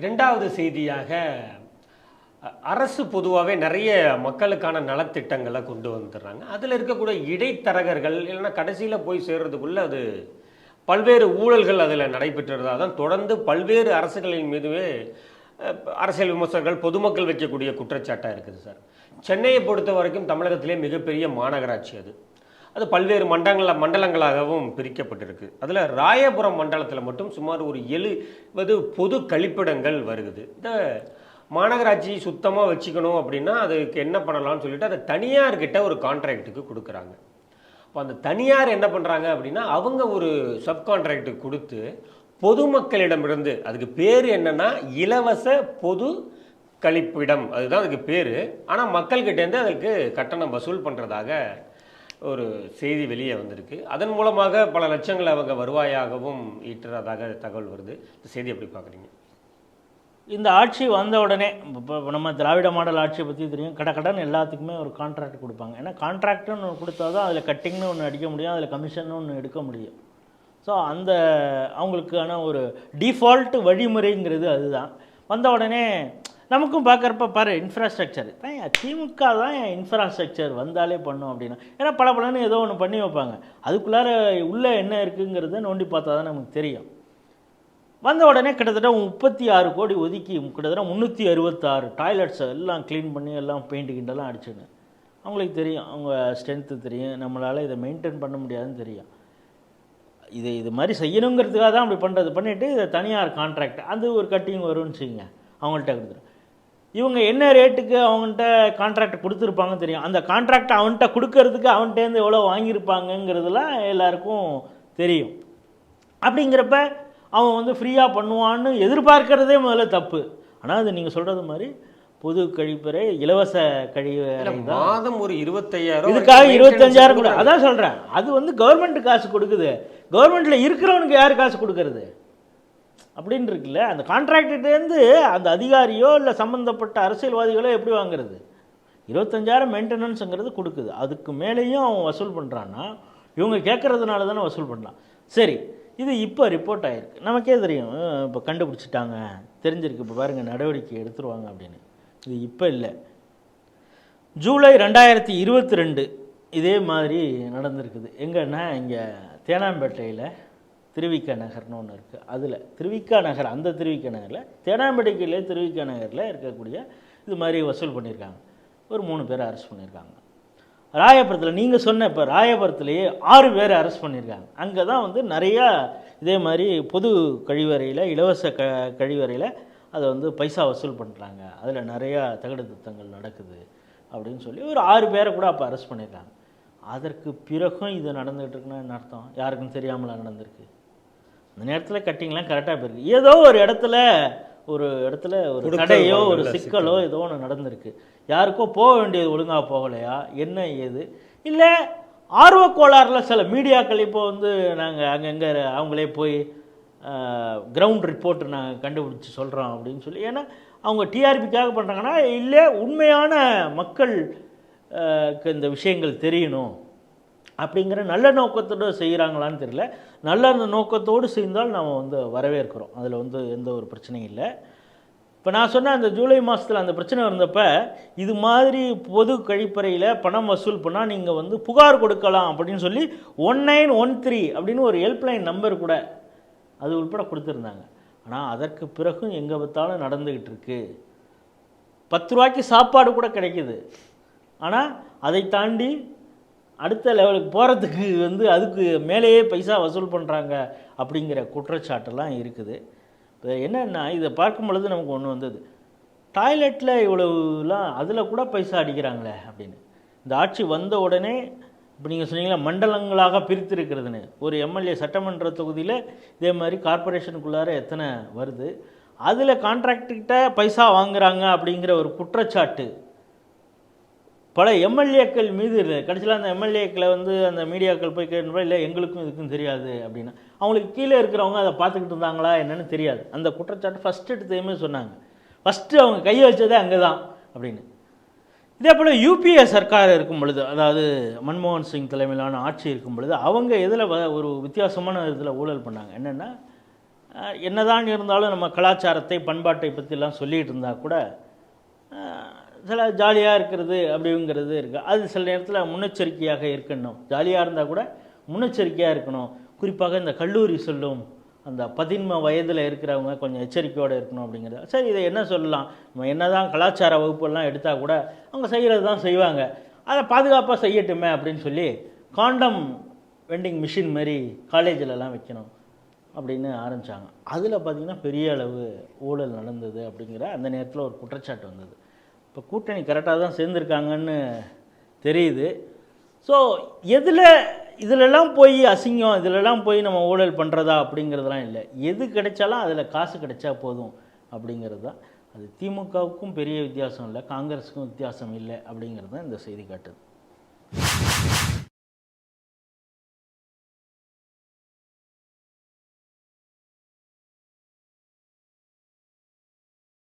இரண்டாவது செய்தியாக அரசு பொதுவாகவே நிறைய மக்களுக்கான நலத்திட்டங்களை கொண்டு வந்துடுறாங்க. அதில் இருக்கக்கூடிய இடைத்தரகர்கள் இல்லைன்னா கடைசியில் போய் சேர்றதுக்குள்ள அது பல்வேறு ஊழல்கள் அதில் நடைபெற்றதா தான் தொடர்ந்து பல்வேறு அரசுகளின் மீதுவே அரசியல் விமர்சகர்கள் பொதுமக்கள் வைக்கக்கூடிய குற்றச்சாட்டாக இருக்குது சார். சென்னையை பொறுத்த வரைக்கும் தமிழகத்திலே மிகப்பெரிய மாநகராட்சி அது. அது பல்வேறு மண்டங்கள மண்டலங்களாகவும் பிரிக்கப்பட்டிருக்கு. அதில் ராயபுரம் மண்டலத்தில் மட்டும் சுமார் ஒரு எழுபது பொது கழிப்பிடங்கள் வருகுது. இந்த மாநகராட்சி சுத்தமாக வச்சுக்கணும் அப்படின்னா அதுக்கு என்ன பண்ணலாம்னு சொல்லிட்டு அதை தனியார்கிட்ட ஒரு கான்ட்ராக்ட்டுக்கு கொடுக்குறாங்க. இப்போ அந்த தனியார் என்ன பண்ணுறாங்க அப்படின்னா அவங்க ஒரு சப்கான்ட்ராக்ட் கொடுத்து பொதுமக்களிடமிருந்து அதுக்கு பேர் என்னென்னா இலவச பொது கழிப்பிடம். அதுதான் அதுக்கு பேர். ஆனால் மக்கள்கிட்டேருந்து அதுக்கு கட்டணம் வசூல் பண்ணுறதாக ஒரு செய்தி வெளியே வந்திருக்கு. அதன் மூலமாக பல லட்சங்கள் அவங்க வருவாயாகவும் ஈட்டுறதாக தகவல் வருது. இந்த செய்தி எப்படி பார்க்குறீங்க? இந்த ஆட்சி வந்த உடனே இப்போ நம்ம திராவிட மாடல் ஆட்சியை பற்றி தெரியும். கடை கடன் எல்லாத்துக்குமே ஒரு கான்ட்ராக்ட் கொடுப்பாங்க. ஏன்னா கான்ட்ராக்ட்னு ஒன்று கொடுத்தா தான் அதில் கட்டிங்னு ஒன்று அடிக்க முடியும் அதில் கமிஷன் ஒன்று எடுக்க முடியும். ஸோ அந்த அவங்களுக்கான ஒரு டிஃபால்ட் வழிமுறைங்கிறது அதுதான். வந்த உடனே நமக்கும் பார்க்குறப்ப பாரு இன்ஃப்ராஸ்ட்ரக்சர் தான் என் திமுக தான் என் இன்ஃப்ராஸ்ட்ரக்சர் வந்தாலே பண்ணும் அப்படின்னா? ஏன்னா பல பலன்னு ஏதோ ஒன்று பண்ணி வைப்பாங்க. அதுக்குள்ளார உள்ளே என்ன இருக்குங்கிறத நோண்டி பார்த்தா தான் நமக்கு தெரியும். வந்த உடனே கிட்டத்தட்ட முப்பத்தி ஆறு கோடி ஒதுக்கி கிட்டத்தட்ட முந்நூற்றி அறுபத்தாறு டாய்லெட்ஸை எல்லாம் க்ளீன் பண்ணி எல்லாம் பெயிண்ட் கிண்டெல்லாம் அடிச்சுன்னு. அவங்களுக்கு தெரியும் அவங்க ஸ்ட்ரென்த்து தெரியும். நம்மளால் இதை மெயின்டைன் பண்ண முடியாதுன்னு தெரியும். இது இது மாதிரி செய்யணுங்கிறதுக்காக தான் அப்படி பண்ணுறது பண்ணிவிட்டு இதை தனியார் கான்ட்ராக்ட் அது ஒரு கட்டிங் வரும்னு வச்சுக்கோங்க. அவங்கள்ட்ட கொடுத்துரு இவங்க என்ன ரேட்டுக்கு அவங்கள்ட்ட கான்ட்ராக்ட் கொடுத்துருப்பாங்கன்னு தெரியும். அந்த கான்ட்ராக்ட் அவன்கிட்ட கொடுக்கறதுக்கு அவன்கிட்டேருந்து எவ்வளோ வாங்கியிருப்பாங்கங்கிறதுலாம் எல்லாருக்கும் தெரியும். அப்படிங்கிறப்ப அவன் வந்து ஃப்ரீயாக பண்ணுவான்னு எதிர்பார்க்கறதே முதல்ல தப்பு. ஆனால் அது நீங்கள் சொல்கிறது மாதிரி பொது கழிப்பறை இலவச கழிவறை தான். மாதம் ஒரு இருபத்தையாயிரம் இதுக்காக இருபத்தஞ்சாயிரம் கூட அதான் சொல்கிறேன் அது வந்து கவர்மெண்ட் காசு கொடுக்குது. கவர்மெண்ட்டில் இருக்கிறவனுக்கு யார் காசு கொடுக்கறது? அப்படின்னு இருக்குல்ல அந்த கான்ட்ராக்டர்லேருந்து அந்த அதிகாரியோ இல்லை சம்மந்தப்பட்ட அரசியல்வாதிகளோ எப்படி வாங்குறது? இருபத்தஞ்சாயிரம் மெயின்டெனன்ஸுங்கிறது கொடுக்குது. அதுக்கு மேலேயும் அவன் வசூல் பண்ணுறான்னா இவங்க கேட்குறதுனால தானே வசூல் பண்ணலாம் சரி இது இப்போ ரிப்போர்ட் ஆகிருக்கு நமக்கே தெரியும். இப்போ கண்டுபிடிச்சிட்டாங்க. தெரிஞ்சிருக்கு. இப்போ பாருங்கள் நடவடிக்கை எடுத்துருவாங்க அப்படின்னு. இது இப்போ இல்லை. ஜூலை ரெண்டாயிரத்தி இருபத்தி ரெண்டு இதே மாதிரி நடந்திருக்குது. எங்கன்னா இங்கே தேனாம்பேட்டையில் திருவிக்க நகர்னு ஒன்று இருக்குது அதில் திருவிக்கா நகர் அந்த திருவிக்க நகரில் தேனாம்பேட்டைக்கிலே திருவிக்கா நகரில் இருக்கக்கூடிய இது மாதிரி வசூல் பண்ணியிருக்காங்க. ஒரு மூணு பேரை அரெஸ்ட் பண்ணியிருக்காங்க. ராயபுரத்தில் நீங்கள் சொன்ன இப்போ ராயபுரத்துலேயே ஆறு பேரை அரெஸ்ட் பண்ணியிருக்காங்க. அங்கே தான் வந்து நிறையா இதே மாதிரி பொது கழிவறையில் இலவச க கழிவறையில் அதை வந்து பைசா வசூல் பண்ணுறாங்க அதில் நிறையா தகடு திட்டங்கள் நடக்குது அப்படின்னு சொல்லி ஒரு ஆறு பேரை கூட அப்போ அரெஸ்ட் பண்ணியிருக்காங்க. அதற்கு பிறகும் இது நடந்துகிட்டு இருக்குன்னா என்ன அர்த்தம்? யாருக்கும் தெரியாமலாம் நடந்திருக்கு? அந்த நேரத்தில் கட்டிங்லாம் கரெக்டாக போயிருக்கு. ஏதோ ஒரு இடத்துல ஒரு இடத்துல ஒரு தடையோ ஒரு சிக்கலோ ஏதோ ஒன்று நடந்திருக்கு. யாருக்கோ போக வேண்டியது ஒழுங்காக போகலையா? என்ன ஏது? இல்லை ஆர்வ கோளாறுல சில மீடியாக்கள் இப்போ வந்து நாங்கள் அங்கங்கே அவங்களே போய் கிரவுண்ட் ரிப்போர்ட் நாங்கள் கண்டுபிடிச்சி சொல்கிறோம் அப்படின்னு சொல்லி. ஏன்னா அவங்க டிஆர்பிக்காக பண்ணுறாங்கன்னா இல்லை உண்மையான மக்கள் இந்த விஷயங்கள் தெரியணும். அப்படிங்கிற நல்ல நோக்கத்தோடு செய்கிறாங்களான்னு தெரியல. நல்ல அந்த நோக்கத்தோடு செய்தால் நாம் வந்து வரவேற்கிறோம். அதில் வந்து எந்த ஒரு பிரச்சனையும் இல்லை. இப்போ நான் சொன்ன அந்த ஜூலை மாதத்தில் அந்த பிரச்சனை வந்தப்ப இது மாதிரி பொது கழிப்பறையில் பணம் வசூல் பண்ணால் நீங்கள் வந்து புகார் கொடுக்கலாம் அப்படின்னு சொல்லி ஒன் நைன் ஒன் த்ரீ அப்படின்னு ஒரு ஹெல்ப்லைன் நம்பர் கூட அது உள்பட கொடுத்துருந்தாங்க. ஆனால் அதற்கு பிறகும் எங்கே பார்த்தாலும் நடந்துக்கிட்டு இருக்குது பத்து ரூபாய்க்கு சாப்பாடு கூட கிடைக்குது. ஆனால் அதை தாண்டி அடுத்த லெவலுக்கு போகிறதுக்கு வந்து அதுக்கு மேலேயே பைசா வசூல் பண்ணுறாங்க அப்படிங்கிற குற்றச்சாட்டெல்லாம் இருக்குது. இப்போ என்னென்னா இதை பார்க்கும் பொழுது நமக்கு ஒன்று வந்தது. டாய்லெட்டில் இவ்வளவுலாம் அதில் கூட பைசா அடிக்கிறாங்களே அப்படின்னு. இந்த ஆட்சி வந்த உடனே இப்போ நீங்கள் சொன்னீங்களா மண்டலங்களாக பிரித்திருக்கிறதுன்னு. ஒரு எம்எல்ஏ சட்டமன்ற தொகுதியில் இதே மாதிரி கார்பரேஷனுக்குள்ளார எத்தனை வருது. அதில் கான்ட்ராக்டுக்கிட்ட பைசா வாங்குறாங்க அப்படிங்கிற ஒரு குற்றச்சாட்டு பல எம்எல்ஏக்கள் மீது கடைசியில் அந்த எம்எல்ஏக்களை வந்து அந்த மீடியாக்கள் போய் கேட்டு இல்லை எங்களுக்கும் இதுக்கும் தெரியாது அப்படின்னு. அவங்களுக்கு கீழே இருக்கிறவங்க அதை பார்த்துக்கிட்டு இருந்தாங்களா என்னென்னு தெரியாது. அந்த குற்றச்சாட்டு ஃபஸ்ட்டு எடுத்ததுமே சொன்னாங்க. ஃபஸ்ட்டு அவங்க கையை வச்சதே அங்கே தான் அப்படின்னு. இதே போல் யூபிஏ சர்க்கார் இருக்கும் பொழுது அதாவது மன்மோகன் சிங் தலைமையிலான ஆட்சி இருக்கும் பொழுது அவங்க எதில் ஒரு வித்தியாசமான இதில் ஊழல் பண்ணாங்க? என்னென்னா என்னதான் இருந்தாலும் நம்ம கலாச்சாரத்தை பண்பாட்டை பற்றிலாம் சொல்லிகிட்டு இருந்தால் கூட சில ஜாலியாக இருக்கிறது அப்படிங்கிறது இருக்குது அது சில நேரத்தில் முன்னெச்சரிக்கையாக இருக்கணும். ஜாலியாக இருந்தால் கூட முன்னெச்சரிக்கையாக இருக்கணும். குறிப்பாக இந்த கல்லூரி சொல்லும் அந்த பதின்ம வயதில் இருக்கிறவங்க கொஞ்சம் எச்சரிக்கையோடு இருக்கணும் அப்படிங்கிறது. சரி இதை என்ன சொல்லலாம்? நம்ம என்னதான் கலாச்சார வகுப்பெல்லாம் எடுத்தால் கூட அவங்க செய்கிறது தான் செய்வாங்க. அதை பாதுகாப்பாக செய்யட்டுமே அப்படின்னு சொல்லி காண்டம் வெண்டிங் மிஷின் மாதிரி காலேஜிலலாம் வைக்கணும் அப்படின்னு ஆரம்பித்தாங்க அதில் பார்த்திங்கன்னா பெரிய அளவு ஊழல் நடந்தது அப்படிங்கிற அந்த நேரத்தில் ஒரு குற்றச்சாட்டு வந்தது. இப்போ கூட்டணி கரெக்டாக தான் சேர்ந்துருக்காங்கன்னு தெரியுது. ஸோ எதில் இதிலெல்லாம் போய் அசிங்கம் இதிலெல்லாம் போய் நம்ம ஊழல் பண்ணுறதா அப்படிங்கிறதெல்லாம் இல்லை. எது கிடைச்சாலும் அதில் காசு கிடைச்சா போதும் அப்படிங்கிறது தான். அது திமுகவுக்கும் பெரிய வித்தியாசம் இல்லை காங்கிரஸுக்கும் வித்தியாசம் இல்லை அப்படிங்கிறது தான் இந்த செய்தி காட்டுது.